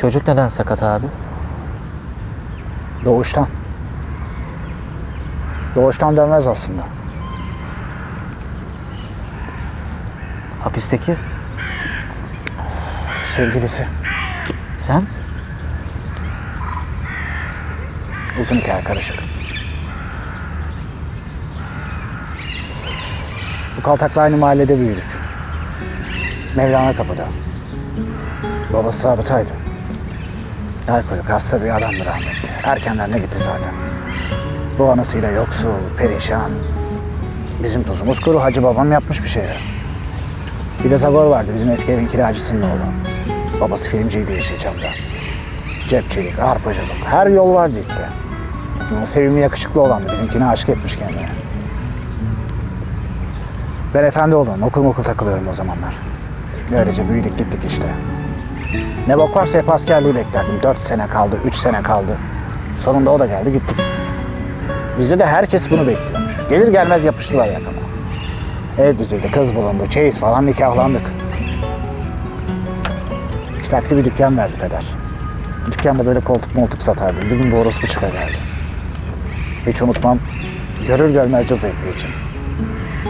Çocuk neden sakat abi? Doğuştan. Doğuştan dönmez aslında. Hapisteki? Sevgilisi. Sen? Uzun hikaye karışık. Bu kaltakla aynı mahallede büyüdük. Mevlana kapıda. Babası zabıtaydı. Alkolik, hasta bir adamdı rahmetli. Erkenden de gitti zaten. Bu anasıyla yoksul, perişan. Bizim tuzumuz kuru, hacı babam yapmış bir şeyler. Bir de Zagor vardı, bizim eski evin kiracısının oğlu. Babası filmciydi Yeşilçam'da. Cepçilik, arpacılık, her yol vardı. Ama Sevimli yakışıklı olandı. Bizimkine aşık etmiş kendine. Ben efendi oldum. Okul okul takılıyorum o zamanlar. Öylece büyüdük gittik işte. Ne bok varsa hep askerliği beklerdim. Dört sene kaldı, üç sene kaldı. Sonunda o da geldi gittik. Bizde de herkes bunu bekliyormuş. Gelir gelmez yapıştılar yakama. Ev dizildi, kız bulundu, çeyiz falan nikahlandık. İki taksi bir dükkan verdi peder. Dükkanda böyle koltuk moltuk satardım. Bir gün bu orospu çıka geldi. Hiç unutmam. Görür görmez cız ettiği için.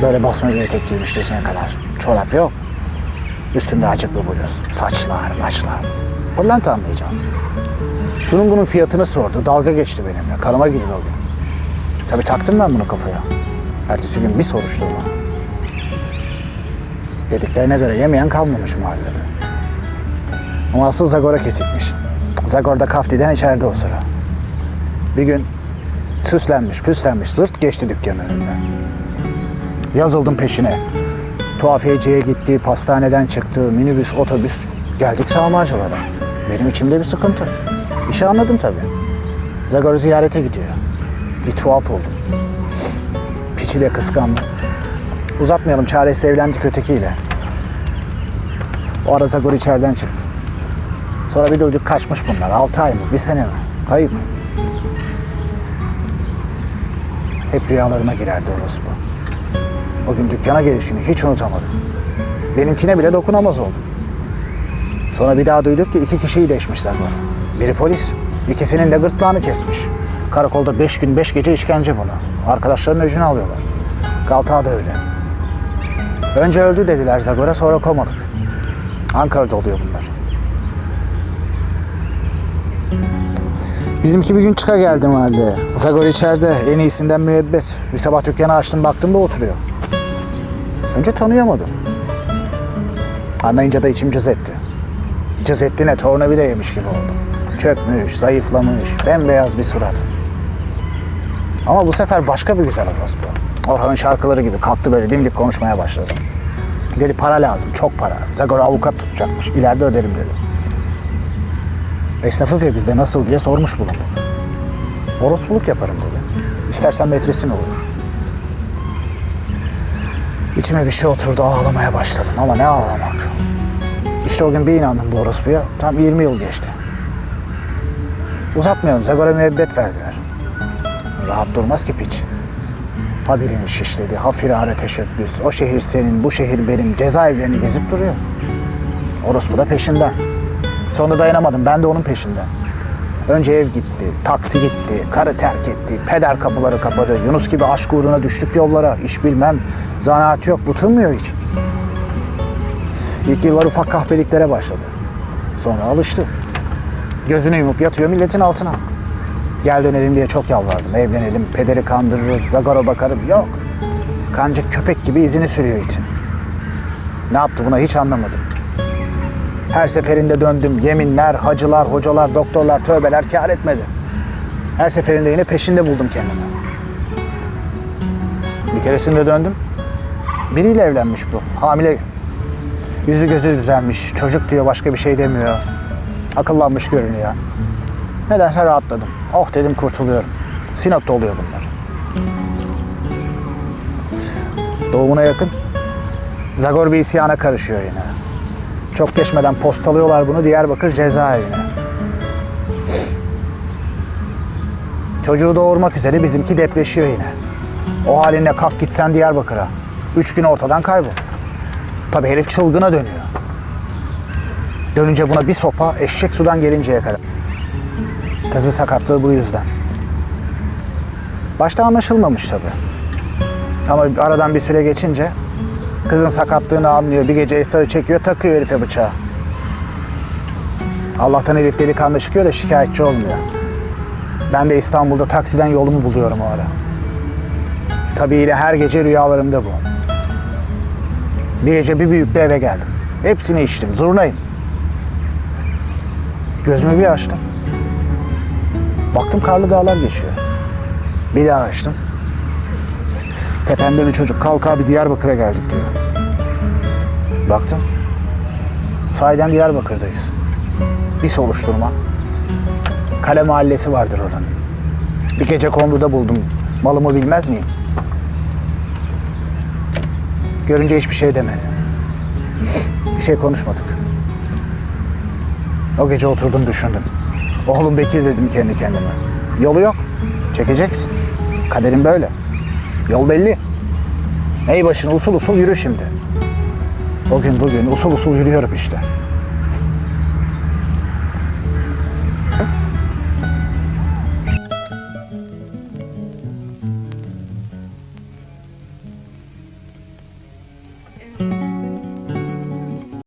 Böyle basma bir etek giymiş kadar. Çorap yok. Üstünde açık bir bluz. Saçlar, maçlar. Pırlanta anlayacağım. Şunun bunun fiyatını sordu. Dalga geçti benimle. Kanıma girdi o gün. Tabii taktım ben bunu kafaya. Ertesi gün bir soruşturma. Dediklerine göre yemeyen kalmamış mahallede. Ama asıl Zagor'a kesikmiş. Zagor'da kaftiden içeride o sıra. Bir gün süslenmiş, püslenmiş, zırt geçti dükkanın önünden. Yazıldım peşine. Tuhafiyeciye gitti, pastaneden çıktı, minibüs, otobüs. Geldik sağmacılara. Benim içimde bir sıkıntı. İşi anladım tabii. Zagor'u ziyarete gidiyor. Bir tuhaf oldum. Piçiyle kıskandım. Uzatmayalım, çaresiz evlendik ötekiyle. O ara Zagor içeriden çıktı. Sonra bir duyduk kaçmış bunlar. Altı ay mı, bir sene mi? Kayıp. Hep rüyalarıma girerdi orospu. O gün dükkana gelişini hiç unutamadım. Benimkine bile dokunamaz oldum. Sonra bir daha duyduk ki iki kişiyi deşmiş Zagor. Biri polis, ikisinin de gırtlağını kesmiş. Karakolda beş gün beş gece işkence bunu. Arkadaşlarının öcünü alıyorlar. Galta da öyle. Önce öldü dediler Zagor'a sonra komalık. Ankara'da oluyor bunlar. Bizimki bir gün çıka geldi mahalleye. Zagor içeride en iyisinden müebbet. Bir sabah dükkanı açtım baktım bu oturuyor. Önce tanıyamadım. Anlayınca da içim cız etti. Cız ettiğine tornavida yemiş gibi oldum. Çökmüş, zayıflamış, bembeyaz bir surat. Ama bu sefer başka bir güzel orospu. Orhan'ın şarkıları gibi kalktı böyle dimdik konuşmaya başladı. Dedi para lazım, çok para. Zagor avukat tutacakmış, ileride öderim dedi. Esnafız ya bizde nasıl diye sormuş bulunduk. Orospuluk yaparım dedi. İstersen metresin olurum. İçime bir şey oturdu ağlamaya başladım ama ne ağlamak. İşte o gün bir inandım bu orospuya. Tam 20 yıl geçti. Uzatmayalım Zagor'a müebbet verdiler. Rahat durmaz ki piç. Ha birini şişledi, ha firare teşebbüs. O şehir senin, bu şehir benim. Cezaevlerini gezip duruyor. Orospu da peşinden. Sonra dayanamadım. Ben de onun peşinden. Önce ev gitti, taksi gitti, karı terk etti, peder kapıları kapadı. Yunus gibi aşk uğruna düştük yollara. İş bilmem, zanaat yok, bıtılmıyor hiç. İlk yıllar ufak kahpeliklere başladı. Sonra alıştı. Gözünü yumup yatıyor milletin altına. Gel dönelim diye çok yalvardım. Evlenelim, pederi kandırırız, zagara bakarım. Yok. Kancık köpek gibi izini sürüyor için. Ne yaptı buna hiç anlamadım. Her seferinde döndüm. Yeminler, hacılar, hocalar, doktorlar, tövbeler kâr etmedi. Her seferinde yine peşinde buldum kendimi. Bir keresinde döndüm. Biriyle evlenmiş bu. Hamile. Yüzü gözü düzelmiş. Çocuk diyor başka bir şey demiyor. Akıllanmış görünüyor. Nedense rahatladım. Oh dedim kurtuluyorum. Sinop'ta oluyor bunlar. Doğumuna yakın. Zagor bir isyana karışıyor yine. Çok geçmeden postalıyorlar bunu Diyarbakır cezaevine. Çocuğu doğurmak üzere bizimki depreşiyor yine. O halinle kalk gitsen Diyarbakır'a. Üç gün ortadan kaybol. Tabii herif çılgına dönüyor. Dönünce buna bir sopa eşek sudan gelinceye kadar. Kızı sakatlığı bu yüzden. Başta anlaşılmamış tabii. Ama aradan bir süre geçince kızın sakatlığını anlıyor. Bir gece esrarı çekiyor, takıyor herife bıçağı. Allah'tan herif delikanlı çıkıyor da şikayetçi olmuyor. Ben de İstanbul'da taksiden yolumu buluyorum o ara. Tabii yine her gece rüyalarımda bu. Bir gece bir büyükle eve geldim. Hepsini içtim, zurnayım. Gözümü bir açtım. Baktım karlı dağlar geçiyor. Bir daha açtım. Tepemde bir çocuk kalk abi Diyarbakır'a geldik diyor. Baktım. Sahiden Diyarbakır'dayız. Bir soruşturma. Kale mahallesi vardır oranın. Bir gece konduda buldum. Malımı bilmez miyim? Görünce hiçbir şey demedi. Bir şey konuşmadık. O gece oturdum düşündüm. Oğlum Bekir dedim kendi kendime. Yolu yok. Çekeceksin. Kaderin böyle. Yol belli. Ey başına usul usul yürü şimdi. O gün bugün usul usul yürüyorum işte.